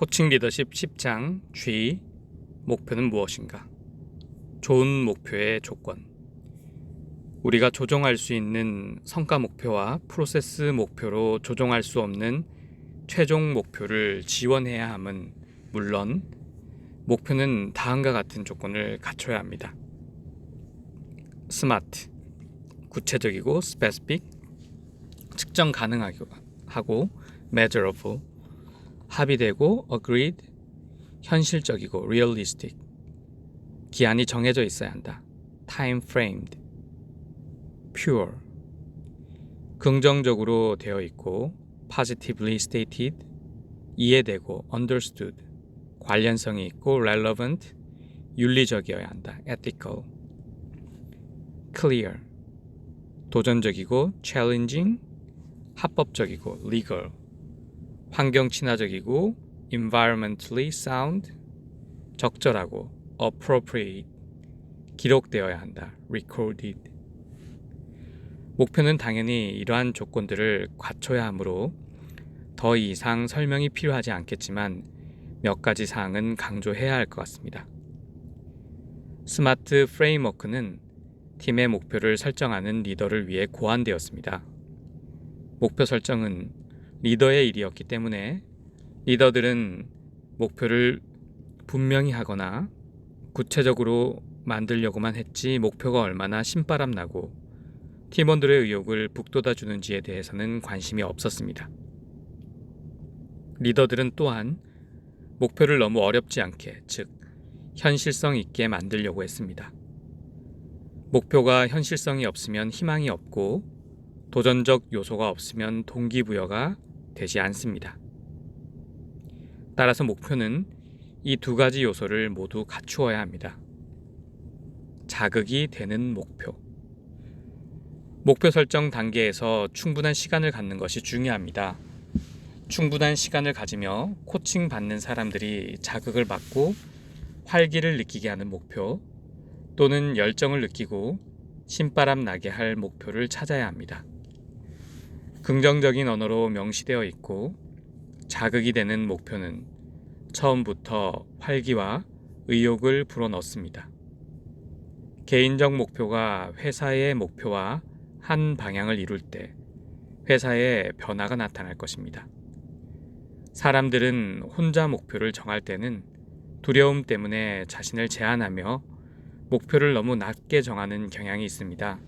코칭 리더십 10장 G 목표는 무엇인가? 좋은 목표의 조건. 우리가 조정할 수 있는 성과 목표와 프로세스 목표로 조정할 수 없는 최종 목표를 지원해야 함은 물론 목표는 다음과 같은 조건을 갖춰야 합니다. 스마트, 구체적이고 specific, 측정 가능하고 measurable, 합의되고 agreed, 현실적이고 realistic, 기한이 정해져 있어야 한다. time framed, pure, 긍정적으로 되어 있고 positively stated, 이해되고 understood, 관련성이 있고 relevant, 윤리적이어야 한다. ethical, clear, 도전적이고 challenging, 합법적이고 legal, 환경 친화적이고 environmentally sound, 적절하고 appropriate, 기록되어야 한다. recorded. 목표는 당연히 이러한 조건들을 갖춰야 하므로 더 이상 설명이 필요하지 않겠지만 몇 가지 사항은 강조해야 할 것 같습니다. 스마트 프레임워크는 팀의 목표를 설정하는 리더를 위해 고안되었습니다. 목표 설정은 리더의 일이었기 때문에 리더들은 목표를 분명히 하거나 구체적으로 만들려고만 했지 목표가 얼마나 신바람 나고 팀원들의 의욕을 북돋아 주는지에 대해서는 관심이 없었습니다. 리더들은 또한 목표를 너무 어렵지 않게, 즉, 현실성 있게 만들려고 했습니다. 목표가 현실성이 없으면 희망이 없고 도전적 요소가 없으면 동기부여가 되지 않습니다. 따라서 목표는 이 두 가지 요소를 모두 갖추어야 합니다. 자극이 되는 목표. 목표 설정 단계에서 충분한 시간을 갖는 것이 중요합니다. 충분한 시간을 가지며 코칭 받는 사람들이 자극을 받고 활기를 느끼게 하는 목표 또는 열정을 느끼고 신바람 나게 할 목표를 찾아야 합니다. 긍정적인 언어로 명시되어 있고 자극이 되는 목표는 처음부터 활기와 의욕을 불어넣습니다. 개인적 목표가 회사의 목표와 한 방향을 이룰 때 회사에 변화가 나타날 것입니다. 사람들은 혼자 목표를 정할 때는 두려움 때문에 자신을 제한하며 목표를 너무 낮게 정하는 경향이 있습니다.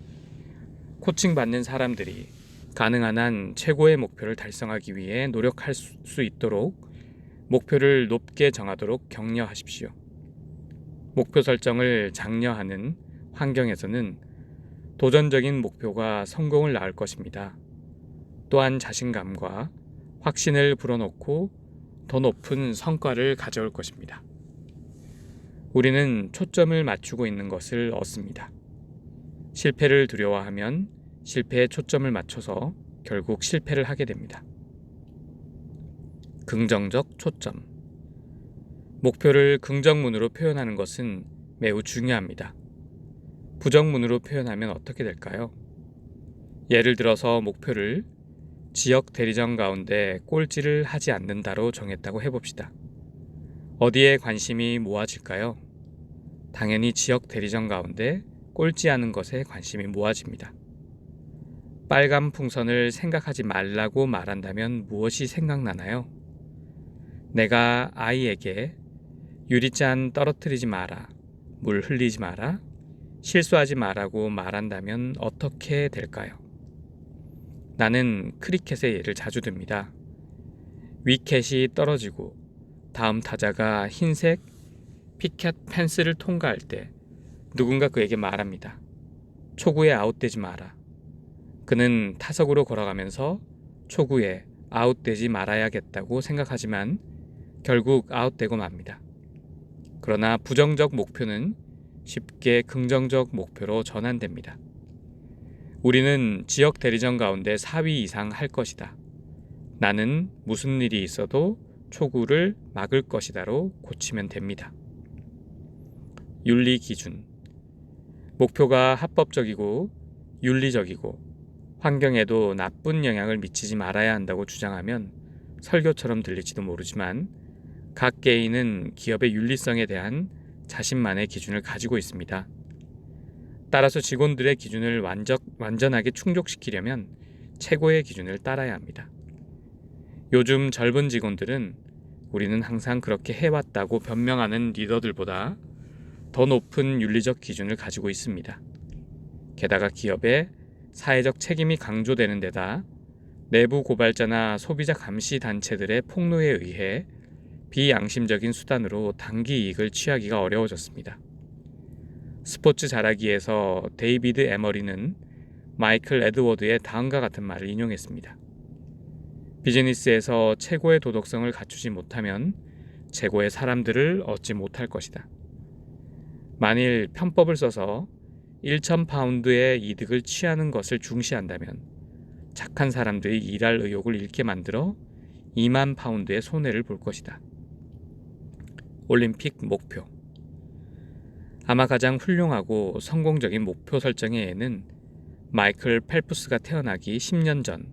코칭 받는 사람들이 가능한 한 최고의 목표를 달성하기 위해 노력할 수 있도록 목표를 높게 정하도록 격려하십시오. 목표 설정을 장려하는 환경에서는 도전적인 목표가 성공을 낳을 것입니다. 또한 자신감과 확신을 불어넣고 더 높은 성과를 가져올 것입니다. 우리는 초점을 맞추고 있는 것을 얻습니다. 실패를 두려워하면 실패에 초점을 맞춰서 결국 실패를 하게 됩니다. 긍정적 초점. 목표를 긍정문으로 표현하는 것은 매우 중요합니다. 부정문으로 표현하면 어떻게 될까요? 예를 들어서 목표를 지역 대리점 가운데 꼴찌를 하지 않는다로 정했다고 해봅시다. 어디에 관심이 모아질까요? 당연히 지역 대리점 가운데 꼴찌하는 것에 관심이 모아집니다. 빨간 풍선을 생각하지 말라고 말한다면 무엇이 생각나나요? 내가 아이에게 유리잔 떨어뜨리지 마라, 물 흘리지 마라, 실수하지 마라고 말한다면 어떻게 될까요? 나는 크리켓의 예를 자주 듭니다. 위켓이 떨어지고 다음 타자가 흰색 피켓 펜스를 통과할 때 누군가 그에게 말합니다. 초구에 아웃되지 마라. 그는 타석으로 걸어가면서 초구에 아웃되지 말아야겠다고 생각하지만 결국 아웃되고 맙니다. 그러나 부정적 목표는 쉽게 긍정적 목표로 전환됩니다. 우리는 지역 대리점 가운데 4위 이상 할 것이다. 나는 무슨 일이 있어도 초구를 막을 것이다로 고치면 됩니다. 윤리 기준. 목표가 합법적이고 윤리적이고 환경에도 나쁜 영향을 미치지 말아야 한다고 주장하면 설교처럼 들릴지도 모르지만 각 개인은 기업의 윤리성에 대한 자신만의 기준을 가지고 있습니다. 따라서 직원들의 기준을 완전, 완전하게 충족시키려면 최고의 기준을 따라야 합니다. 요즘 젊은 직원들은 우리는 항상 그렇게 해왔다고 변명하는 리더들보다 더 높은 윤리적 기준을 가지고 있습니다. 게다가 기업의 사회적 책임이 강조되는 데다 내부 고발자나 소비자 감시 단체들의 폭로에 의해 비양심적인 수단으로 단기 이익을 취하기가 어려워졌습니다. 스포츠 자라기에서 데이비드 에머리는 마이클 에드워드의 다음과 같은 말을 인용했습니다. 비즈니스에서 최고의 도덕성을 갖추지 못하면 최고의 사람들을 얻지 못할 것이다. 만일 편법을 써서 1천 파운드의 이득을 취하는 것을 중시한다면 착한 사람들이 일할 의욕을 잃게 만들어 2만 파운드의 손해를 볼 것이다. 올림픽 목표 아마 가장 훌륭하고 성공적인 목표 설정의 애는 마이클 펠프스가 태어나기 10년 전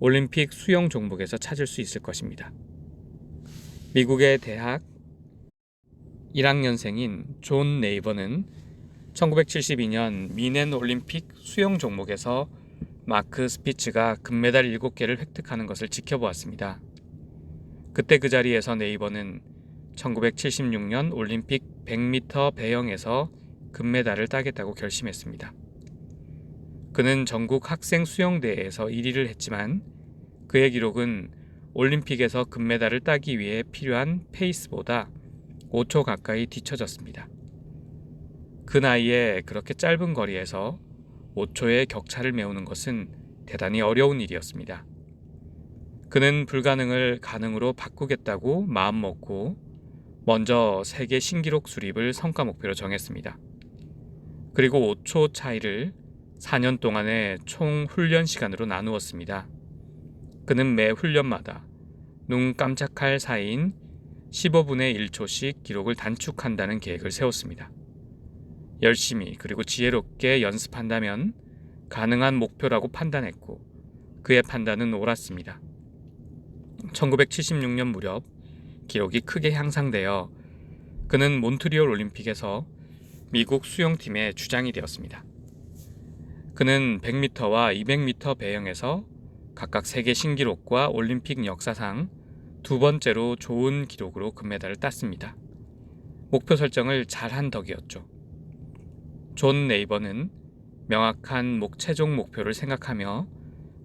올림픽 수영 종목에서 찾을 수 있을 것입니다. 미국의 대학 1학년생인 존 네이버는 1972년 미넨 올림픽 수영 종목에서 마크 스피츠가 금메달 7개를 획득하는 것을 지켜보았습니다. 그때 그 자리에서 네이버는 1976년 올림픽 100m 배영에서 금메달을 따겠다고 결심했습니다. 그는 전국 학생 수영대회에서 1위를 했지만 그의 기록은 올림픽에서 금메달을 따기 위해 필요한 페이스보다 5초 가까이 뒤처졌습니다. 그 나이에 그렇게 짧은 거리에서 5초의 격차를 메우는 것은 대단히 어려운 일이었습니다. 그는 불가능을 가능으로 바꾸겠다고 마음먹고 먼저 세계 신기록 수립을 성과 목표로 정했습니다. 그리고 5초 차이를 4년 동안의 총 훈련 시간으로 나누었습니다. 그는 매 훈련마다 눈 깜짝할 사이인 15분의 1초씩 기록을 단축한다는 계획을 세웠습니다. 열심히 그리고 지혜롭게 연습한다면 가능한 목표라고 판단했고 그의 판단은 옳았습니다. 1976년 무렵 기록이 크게 향상되어 그는 몬트리올 올림픽에서 미국 수영팀의 주장이 되었습니다. 그는 100m와 200m 배영에서 각각 세계 신기록과 올림픽 역사상 두 번째로 좋은 기록으로 금메달을 땄습니다. 목표 설정을 잘한 덕이었죠. 존 네이버는 명확한 목 최종 목표를 생각하며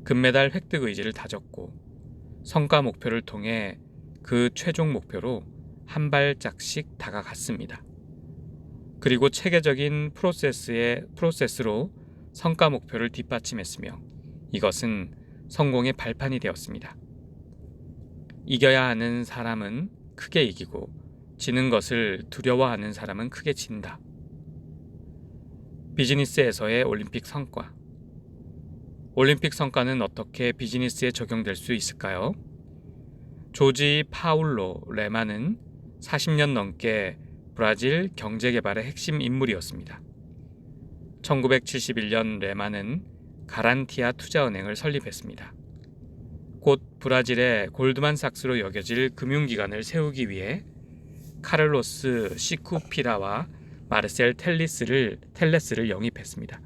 금메달 획득 의지를 다졌고 성과 목표를 통해 그 최종 목표로 한 발짝씩 다가갔습니다. 그리고 체계적인 프로세스의 프로세스로 성과 목표를 뒷받침했으며 이것은 성공의 발판이 되었습니다. 이겨야 하는 사람은 크게 이기고 지는 것을 두려워하는 사람은 크게 진다. 비즈니스에서의 올림픽 성과. 올림픽 성과는 어떻게 비즈니스에 적용될 수 있을까요? 조지 파울로 레마는 40년 넘게 브라질 경제개발의 핵심 인물이었습니다. 1971년 레마는 가란티아 투자은행을 설립했습니다. 곧 브라질의 골드만삭스로 여겨질 금융기관을 세우기 위해 카를로스 시쿠피라와 마르셀 텔리스를 텔레스를 영입했습니다.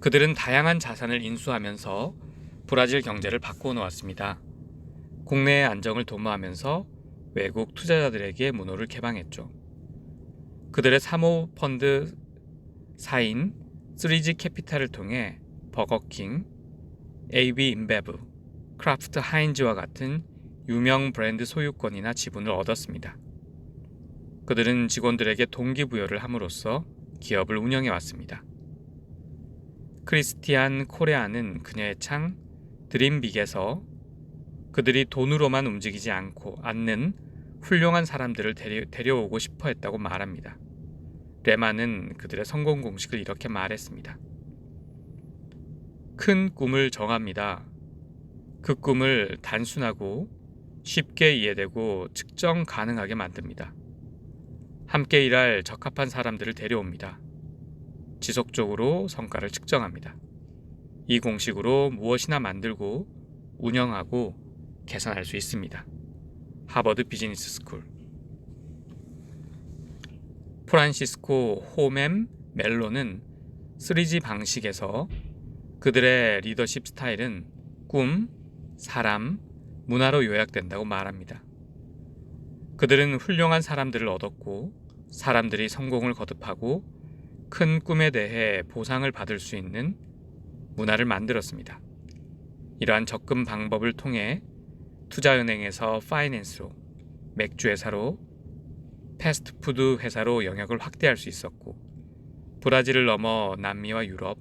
그들은 다양한 자산을 인수하면서 브라질 경제를 바꾸어 놓았습니다. 국내의 안정을 도모하면서 외국 투자자들에게 문호를 개방했죠. 그들의 사모 펀드 사인 3G 캐피탈을 통해 버거킹, AB 인베브, 크라프트 하인즈와 같은 유명 브랜드 소유권이나 지분을 얻었습니다. 그들은 직원들에게 동기부여를 함으로써 기업을 운영해 왔습니다. 크리스티안 코레아는 그녀의 창 드림빅에서 그들이 돈으로만 움직이지 않고 않는 훌륭한 사람들을 데려, 오고 싶어 했다고 말합니다. 레마는 그들의 성공 공식을 이렇게 말했습니다. 큰 꿈을 정합니다. 그 꿈을 단순하고 쉽게 이해되고 측정 가능하게 만듭니다. 함께 일할 적합한 사람들을 데려옵니다. 지속적으로 성과를 측정합니다. 이 공식으로 무엇이나 만들고 운영하고 개선할 수 있습니다. 하버드 비즈니스 스쿨. 프란시스코 호멤 멜로는 3G 방식에서 그들의 리더십 스타일은 꿈, 사람, 문화로 요약된다고 말합니다. 그들은 훌륭한 사람들을 얻었고 사람들이 성공을 거듭하고 큰 꿈에 대해 보상을 받을 수 있는 문화를 만들었습니다. 이러한 접근 방법을 통해 투자은행에서 파이낸스로, 맥주 회사로, 패스트푸드 회사로 영역을 확대할 수 있었고, 브라질을 넘어 남미와 유럽,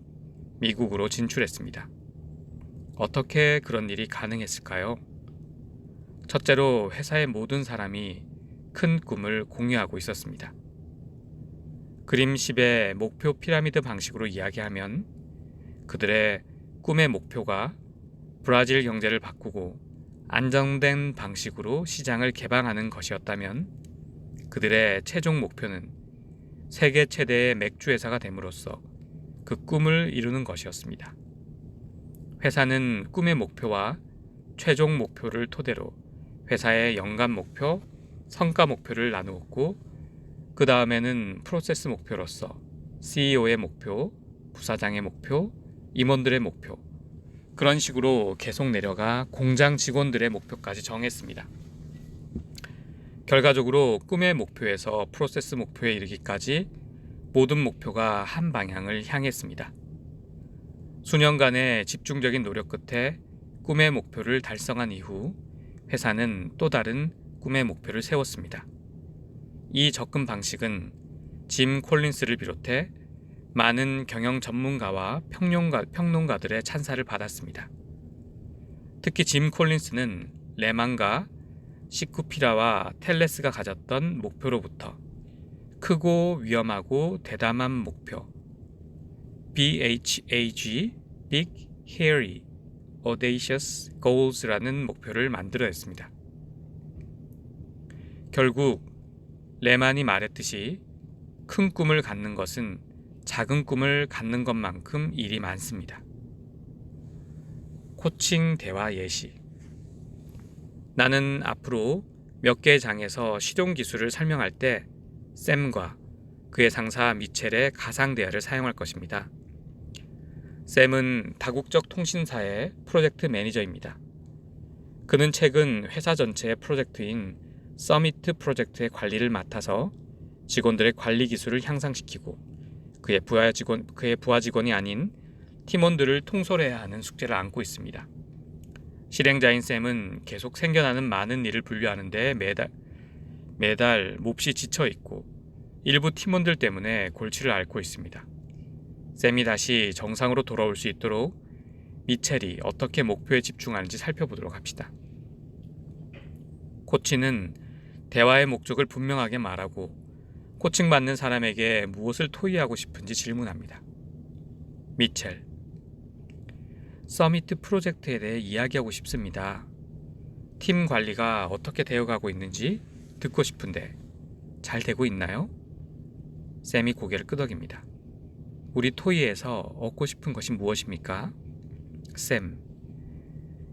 미국으로 진출했습니다. 어떻게 그런 일이 가능했을까요? 첫째로 회사의 모든 사람이 큰 꿈을 공유하고 있었습니다. 그림 10의 목표 피라미드 방식으로 이야기하면 그들의 꿈의 목표가 브라질 경제를 바꾸고 안정된 방식으로 시장을 개방하는 것이었다면 그들의 최종 목표는 세계 최대의 맥주 회사가 됨으로써 그 꿈을 이루는 것이었습니다. 회사는 꿈의 목표와 최종 목표를 토대로 회사의 연간 목표, 성과 목표를 나누었고 그 다음에는 프로세스 목표로서 CEO의 목표, 부사장의 목표, 임원들의 목표 그런 식으로 계속 내려가 공장 직원들의 목표까지 정했습니다. 결과적으로 꿈의 목표에서 프로세스 목표에 이르기까지 모든 목표가 한 방향을 향했습니다. 수년간의 집중적인 노력 끝에 꿈의 목표를 달성한 이후 회사는 또 다른 꿈의 목표를 세웠습니다. 이 접근 방식은 짐 콜린스를 비롯해 많은 경영 전문가와 평론가, 평론가들의 찬사를 받았습니다. 특히 짐 콜린스는 레망과 시쿠피라와 텔레스가 가졌던 목표로부터 크고 위험하고 대담한 목표 BHAG Big Hairy Audacious Goals라는 목표를 만들어냈습니다. 결국 레만이 말했듯이 큰 꿈을 갖는 것은 작은 꿈을 갖는 것만큼 일이 많습니다. 코칭 대화 예시 나는 앞으로 몇 개의 장에서 실용 기술을 설명할 때 샘과 그의 상사 미첼의 가상 대화를 사용할 것입니다. 샘은 다국적 통신사의 프로젝트 매니저입니다. 그는 최근 회사 전체의 프로젝트인 서미트 프로젝트의 관리를 맡아서 직원들의 관리 기술을 향상시키고 그의 부하 직원 그의 부하 직원이 아닌 팀원들을 통솔해야 하는 숙제를 안고 있습니다. 실행자인 샘은 계속 생겨나는 많은 일을 분류하는데 매달 매달 몹시 지쳐 있고 일부 팀원들 때문에 골치를 앓고 있습니다. 샘이 다시 정상으로 돌아올 수 있도록 미첼이 어떻게 목표에 집중하는지 살펴보도록 합시다. 코치는 대화의 목적을 분명하게 말하고 코칭받는 사람에게 무엇을 토의하고 싶은지 질문합니다. 미첼 서미트 프로젝트에 대해 이야기하고 싶습니다. 팀 관리가 어떻게 되어가고 있는지 듣고 싶은데 잘 되고 있나요? 샘이 고개를 끄덕입니다. 우리 토이에서 얻고 싶은 것이 무엇입니까? 샘.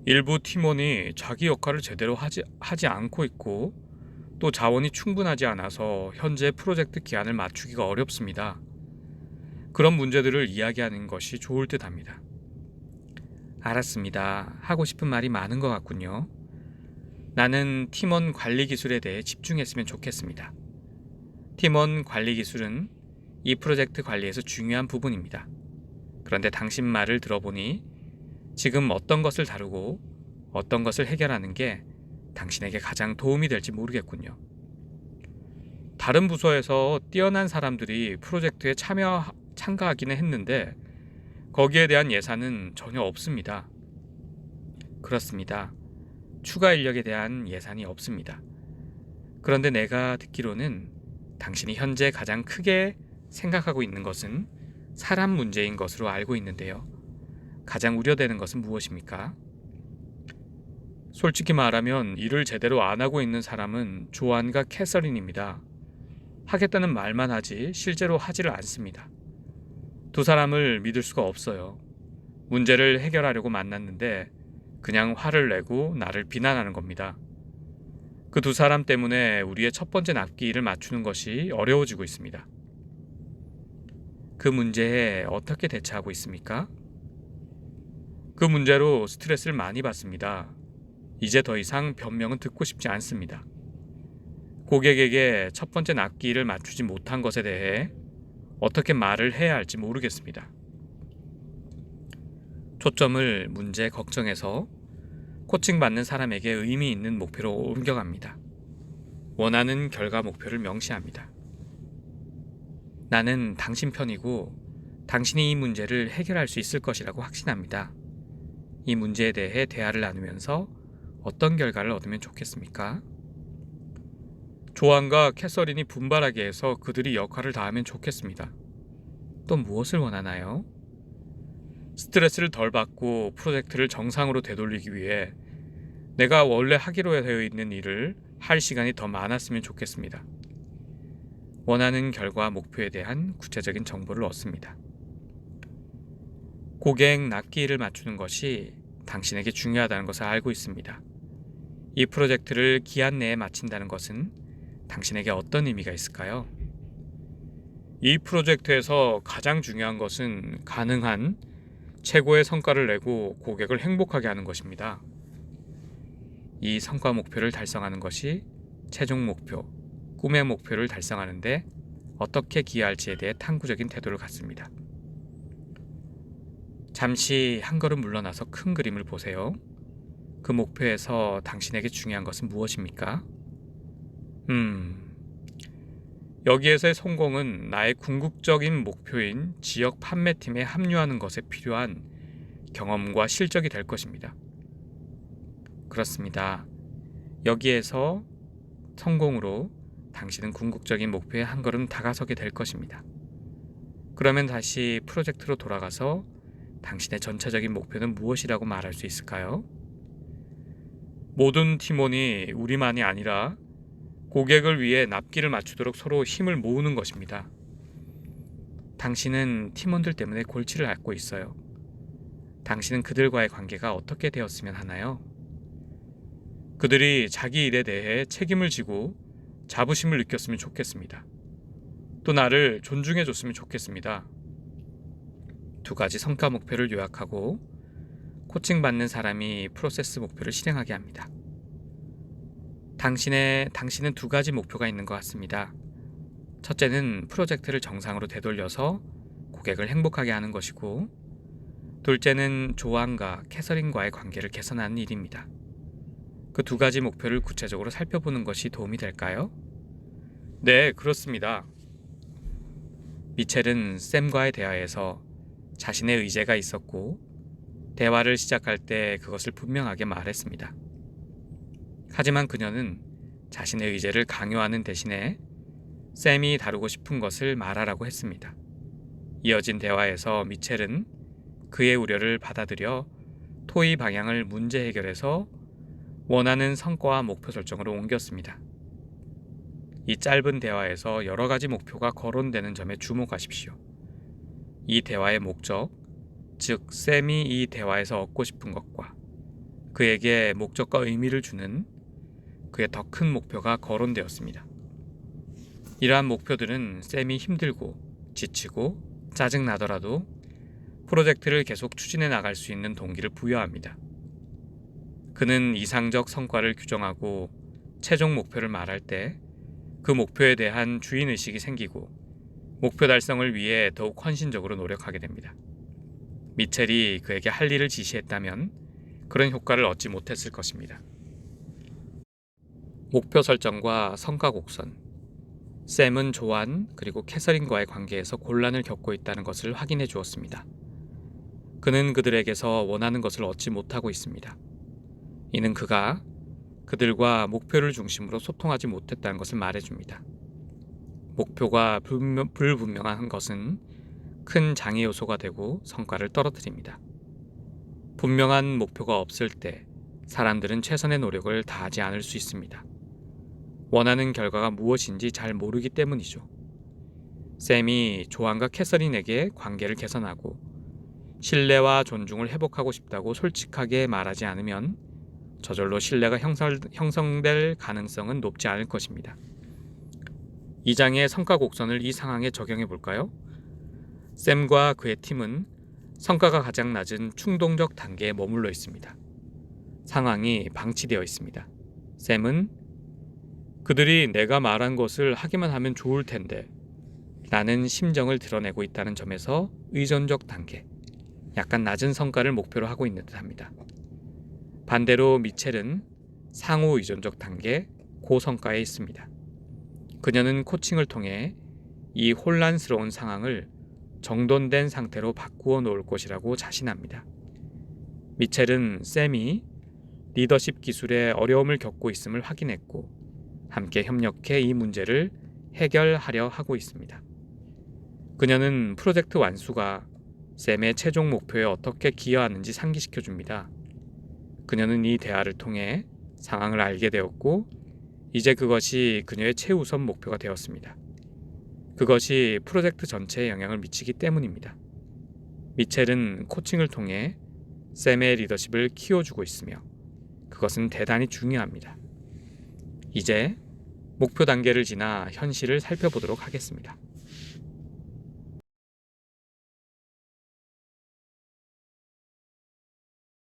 일부 팀원이 자기 역할을 제대로 하지, 하지 않고 있고 또 자원이 충분하지 않아서 현재 프로젝트 기한을 맞추기가 어렵습니다. 그런 문제들을 이야기하는 것이 좋을 듯 합니다. 알았습니다. 하고 싶은 말이 많은 것 같군요. 나는 팀원 관리 기술에 대해 집중했으면 좋겠습니다. 팀원 관리 기술은 이 프로젝트 관리에서 중요한 부분입니다. 그런데 당신 말을 들어보니 지금 어떤 것을 다루고 어떤 것을 해결하는 게 당신에게 가장 도움이 될지 모르겠군요. 다른 부서에서 뛰어난 사람들이 프로젝트에 참여 참가하기는 했는데 거기에 대한 예산은 전혀 없습니다. 그렇습니다. 추가 인력에 대한 예산이 없습니다. 그런데 내가 듣기로는 당신이 현재 가장 크게 생각하고 있는 것은 사람 문제인 것으로 알고 있는데요. 가장 우려되는 것은 무엇입니까? 솔직히 말하면 일을 제대로 안 하고 있는 사람은 조안과 캐서린입니다. 하겠다는 말만 하지 실제로 하지를 않습니다. 두 사람을 믿을 수가 없어요. 문제를 해결하려고 만났는데 그냥 화를 내고 나를 비난하는 겁니다. 그 두 사람 때문에 우리의 첫 번째 납기를 맞추는 것이 어려워지고 있습니다. 그 문제에 어떻게 대처하고 있습니까? 그 문제로 스트레스를 많이 받습니다. 이제 더 이상 변명은 듣고 싶지 않습니다. 고객에게 첫 번째 납기를 맞추지 못한 것에 대해 어떻게 말을 해야 할지 모르겠습니다. 초점을 문제 걱정에서 코칭받는 사람에게 의미 있는 목표로 옮겨갑니다. 원하는 결과 목표를 명시합니다. 나는 당신 편이고 당신이 이 문제를 해결할 수 있을 것이라고 확신합니다. 이 문제에 대해 대화를 나누면서 어떤 결과를 얻으면 좋겠습니까? 조안과 캐서린이 분발하게 해서 그들이 역할을 다하면 좋겠습니다. 또 무엇을 원하나요? 스트레스를 덜 받고 프로젝트를 정상으로 되돌리기 위해 내가 원래 하기로 되어 있는 일을 할 시간이 더 많았으면 좋겠습니다. 원하는 결과 목표에 대한 구체적인 정보를 얻습니다. 고객 납기를 맞추는 것이 당신에게 중요하다는 것을 알고 있습니다. 이 프로젝트를 기한 내에 마친다는 것은 당신에게 어떤 의미가 있을까요? 이 프로젝트에서 가장 중요한 것은 가능한 최고의 성과를 내고 고객을 행복하게 하는 것입니다. 이 성과 목표를 달성하는 것이 최종 목표, 꿈의 목표를 달성하는데 어떻게 기여할지에 대해 탐구적인 태도를 갖습니다. 잠시 한 걸음 물러나서 큰 그림을 보세요. 그 목표에서 당신에게 중요한 것은 무엇입니까? 음, 여기에서의 성공은 나의 궁극적인 목표인 지역 판매팀에 합류하는 것에 필요한 경험과 실적이 될 것입니다. 그렇습니다. 여기에서 성공으로 당신은 궁극적인 목표에 한 걸음 다가서게 될 것입니다. 그러면 다시 프로젝트로 돌아가서 당신의 전체적인 목표는 무엇이라고 말할 수 있을까요? 모든 팀원이 우리만이 아니라 고객을 위해 납기를 맞추도록 서로 힘을 모으는 것입니다. 당신은 팀원들 때문에 골치를 앓고 있어요. 당신은 그들과의 관계가 어떻게 되었으면 하나요? 그들이 자기 일에 대해 책임을 지고 자부심을 느꼈으면 좋겠습니다. 또 나를 존중해 줬으면 좋겠습니다. 두 가지 성과 목표를 요약하고 코칭 받는 사람이 프로세스 목표를 실행하게 합니다. 당신의 당신은 두 가지 목표가 있는 것 같습니다. 첫째는 프로젝트를 정상으로 되돌려서 고객을 행복하게 하는 것이고, 둘째는 조안과 캐서린과의 관계를 개선하는 일입니다. 그 두 가지 목표를 구체적으로 살펴보는 것이 도움이 될까요? 네, 그렇습니다. 미첼은 샘과의 대화에서 자신의 의제가 있었고, 대화를 시작할 때 그것을 분명하게 말했습니다. 하지만 그녀는 자신의 의제를 강요하는 대신에 샘이 다루고 싶은 것을 말하라고 했습니다. 이어진 대화에서 미첼은 그의 우려를 받아들여 토의 방향을 문제 해결해서 원하는 성과와 목표 설정으로 옮겼습니다. 이 짧은 대화에서 여러 가지 목표가 거론되는 점에 주목하십시오. 이 대화의 목적, 즉 샘이 이 대화에서 얻고 싶은 것과 그에게 목적과 의미를 주는 그의 더 큰 목표가 거론되었습니다. 이러한 목표들은 샘이 힘들고 지치고 짜증나더라도 프로젝트를 계속 추진해 나갈 수 있는 동기를 부여합니다. 그는 이상적 성과를 규정하고 최종 목표를 말할 때 그 목표에 대한 주인의식이 생기고 목표 달성을 위해 더욱 헌신적으로 노력하게 됩니다. 미첼이 그에게 할 일을 지시했다면 그런 효과를 얻지 못했을 것입니다. 목표 설정과 성과 곡선. 샘은 조안 그리고 캐서린과의 관계에서 곤란을 겪고 있다는 것을 확인해 주었습니다. 그는 그들에게서 원하는 것을 얻지 못하고 있습니다. 이는 그가 그들과 목표를 중심으로 소통하지 못했다는 것을 말해줍니다. 목표가 불명, 불분명 한 것은 큰 장애 요소가 되고 성과를 떨어뜨립니다. 분명한 목표가 없을 때 사람들은 최선의 노력을 다하지 않을 수 있습니다. 원하는 결과가 무엇인지 잘 모르기 때문이죠. 샘이 조안과 캐서린에게 관계를 개선하고 신뢰와 존중을 회복하고 싶다고 솔직하게 말하지 않으면 저절로 신뢰가 형성, 형성 될 가능성은 높지 않을 것입니다. 이 장의 성과 곡선을 이 상황에 적용해 볼까요? 샘과 그의 팀은 성과가 가장 낮은 충동적 단계에 머물러 있습니다. 상황이 방치되어 있습니다. 샘은 그들이 내가 말한 것을 하기만 하면 좋을 텐데 라는 심정을 드러내고 있다는 점에서 의존적 단계, 약간 낮은 성과를 목표로 하고 있는 듯합니다. 반대로 미첼은 상호 의존적 단계, 고성과에 있습니다. 그녀는 코칭을 통해 이 혼란스러운 상황을 정돈된 상태로 바꾸어 놓을 것이라고 자신합니다. 미첼은 샘이 리더십 기술에 어려움을 겪고 있음을 확인했고 함께 협력해 이 문제를 해결하려 하고 있습니다. 그녀는 프로젝트 완수가 샘의 최종 목표에 어떻게 기여하는지 상기시켜 줍니다. 그녀는 이 대화를 통해 상황을 알게 되었고 이제 그것이 그녀의 최우선 목표가 되었습니다. 그것이 프로젝트 전체에 영향을 미치기 때문입니다. 미첼은 코칭을 통해 샘의 리더십을 키워주고 있으며 그것은 대단히 중요합니다. 이제 목표 단계를 지나 현실을 살펴보도록 하겠습니다.